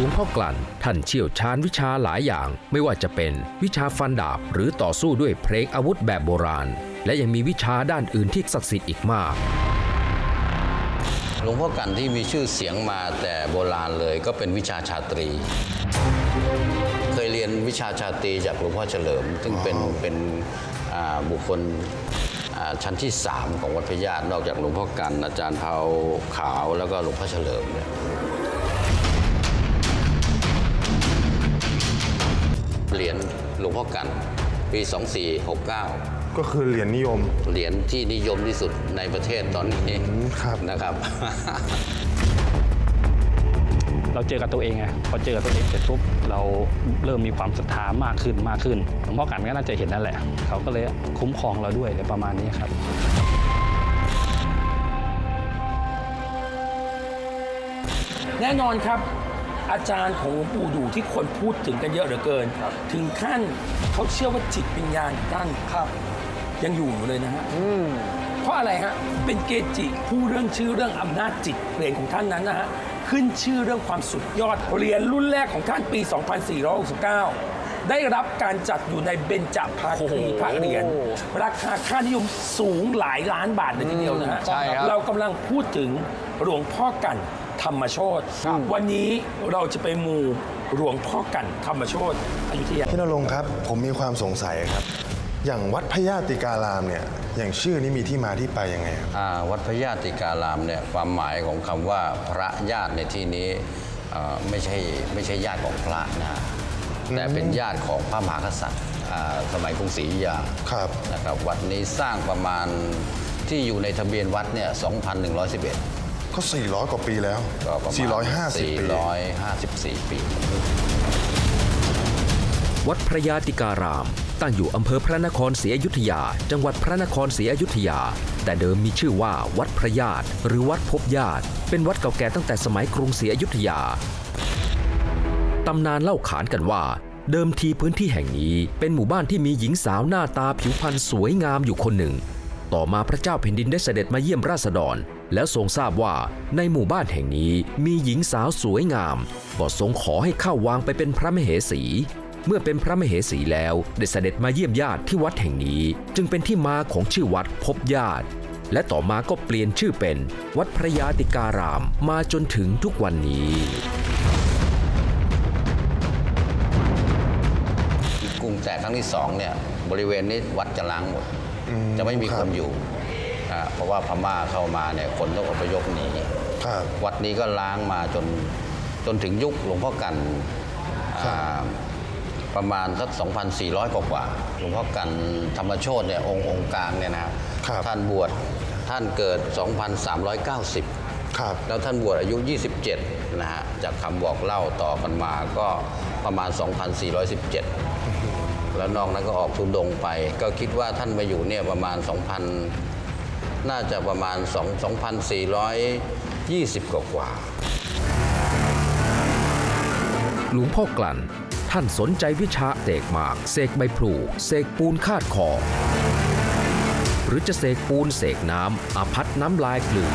ลวงพ่อกลั่น ท่านเชี่ยวชาญวิชาหลายอย่าง ไม่ว่าจะเป็นวิชาฟันดาบ หรือต่อสู้ด้วยเพลงอาวุธแบบโบราณ และยังมีวิชาด้านอื่นที่ศักดิ์สิทธิ์อีกมากหลวงพ่อกันที่มีชื่อเสียงมาแต่โบราณเลยก็เป็นวิชาชาตรี เคยเรียนวิชาชาตรีจากหลวงพ่อเฉลิม ซึ่งเป็นเป็นบุคคลชั้นที่ 3 ของวัดพญาตินอกจากหลวงพ่อกัน อาจารย์เผาขาวแล้วก็หลวงพ่อเฉลิมเนี่ย พ่อกันปี 2469 ก็คือเหรียญนิยม เหรียญที่นิยมที่สุดในประเทศตอนนี้ครับ นะครับ เราเจอกับตัวเองไงพอเจอกับตัวเองเสร็จปุ๊บเราเริ่มมีความศรัทธามากขึ้นมากขึ้นหลวงพ่อกันก็น่าจะเห็นนั่นแหละ เขาก็เลยคุ้มครองเราด้วยอะไรประมาณนี้ครับ แน่นอนครับ อาจารย์ของหลวงปู่ดูที่คนพูดถึงกันเยอะเหลือเกิน ถึงขั้นเขาเชื่อว่าจิตวิญญาณของท่านครับ ยังอยู่อยู่เลยนะฮะเพราะอะไรฮะเป็นเกจิผู้เรื่องชื่อเรื่องอำนาจจิตเหรียญของท่านนั้นนะฮะขึ้นชื่อเรื่องความสุดยอดเหรียญรุ่นแรกของท่านปี 2469 ได้รับการจัดอยู่ในเบญจภาคีพระเหรียญราคาค่านิยมสูงหลายล้านบาทเลยทีเดียวนะฮะใช่ครับ เรากำลังพูดถึงหลวงพ่อกันธรรมโชตวันนี้เราจะไปมูหลวงพ่อกันธรรมโชตอยุธยา พี่นรงค์ครับ ผมมีความสงสัยครับ อย่างวัดพญาติการามเนี่ย อย่างชื่อนี้มีที่มาที่ไปยังไงครับ อ่าวัดพระญาติการามเนี่ยความหมายของคำว่าพระญาติในที่นี้อ่าไม่ใช่ไม่ใช่ญาติของพระนะฮะ แต่เป็นญาติของพระมหากษัตริย์อ่าสมัยกรุงศรีอยุธยาครับนะครับวัดนี้สร้างประมาณที่อยู่ในทะเบียนวัดเนี่ย2,111 ก็ 400 กว่าปีแล้วก็ประมาณ450 ปี454 ปี วัดพระยาติการาม ตั้งอยู่อำเภอพระนครศรีอยุธยา จังหวัดพระนครศรีอยุธยา แต่เดิมมีชื่อว่าวัดพระญาติหรือวัดพบญาติ เป็นวัดเก่าแก่ตั้งแต่สมัยกรุงศรีอยุธยา ตำนานเล่าขานกันว่า เดิมทีพื้นที่แห่งนี้ เป็นหมู่บ้านที่มีหญิงสาวหน้าตาผิวพรรณสวยงามอยู่คนหนึ่ง ต่อมาพระเจ้าแผ่นดินได้เสด็จมาเยี่ยมราษฎร แล้วทรงทราบว่าในหมู่บ้านแห่งนี้มีหญิงสาวสวยงาม ก็ทรงขอให้เข้าวางไปเป็นพระมเหสีเมื่อเป็นพระมเหสีแล้วได้เสด็จมาเยี่ยมญาติที่วัดแห่งนี้ จึงเป็นที่มาของชื่อวัดพบญาติ และต่อมาก็เปลี่ยนชื่อเป็น วัดพระยาติการามมาจนถึงทุกวันนี้ ตกครั้งที่สองเนี่ยบริเวณนี้วัดจะล้างหมด อืมจะไม่มีครัคบนอยู่อ่าเพราะว่าพม่าเข้ามาเนี่ยคนต้องอพยพหนี ครับ วัดนี้ก็ล้างมาจนจนถึงยุคหลวงพ่อกันครับ อ่าประมาณสัก 2,400 กว่ากว่าหลวงพ่อกันธรรมโชตเนี่ยองค์องค์กลางเนี่ยนะครับครับ ท่านบวชท่านเกิด 2,390 ครับ แล้วท่านบวชอายุ 27 นะฮะ จากคำบอกเล่าต่อกันมาก็ประมาณ 2,417 แล้วนอกนั้นก็ออกทุดงไป ก็คิดว่าท่านมาอยู่เนี่ยประมาณ 2,000 น่าจะประมาณ2 2,420 กว่ากว่าหลวงพ่อกลั่น ท่านสนใจวิชาเสกหมาก เสกใบพลูเสกปูนคาดคอ หรือจะเสกปูนเสกน้ำอาพัดน้ำลายกลืน